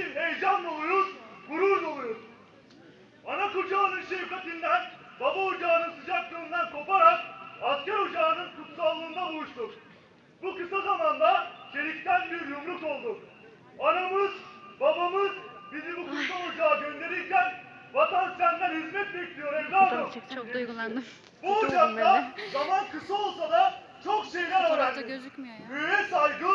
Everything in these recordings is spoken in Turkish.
ki heyecan doluyuz, gurur doluyuz. Ana kucağının şefkatinden, baba ocağının sıcaklığından koparak asker ocağının kutsallığında buluştuk. Bu kısa zamanda çelikten bir yumruk olduk. Anamız, babamız bizi bu kutsal ocağa gönderirken vatan senden hizmet bekliyor evladım. Çok, çok duygulandım. Bu ocakta zaman kısa olsa da çok şeyler öğrendik. Büyüye saygı,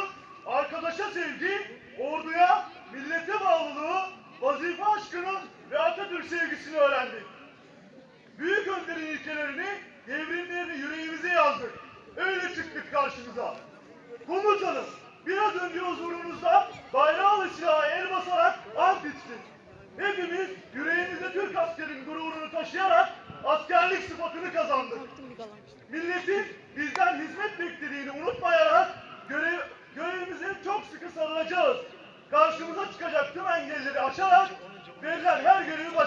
Sevgisini öğrendik. Büyük önderin ilkelerini, devrimlerini yüreğimize yazdık. Öyle çıktık karşınıza. Komutanım, biraz önce huzurunuzda bayrağı silahı el basarak ant içtik. Hepimiz yüreğimizde Türk askerin gururunu taşıyarak askerlik sıfatını kazandık. Milletin bizden hizmet beklediğini unutmayarak görev, görevimize çok sıkı sarılacağız. Karşımıza çıkacak tüm engelleri aşarak verilen her görevi başaracağız.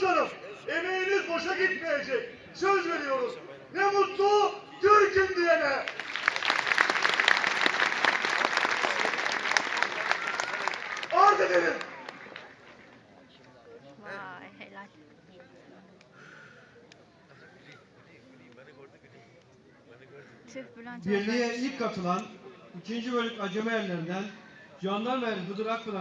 Komutanım, emeğiniz boşa gitmeyecek. Söz veriyoruz. Ne mutlu Türk'üm diyene. Vay helal. Tüh Bülent Birliğe ilk katılan 2. bölük acemi erlerinden Jandarma Eri Hıdır Akpınar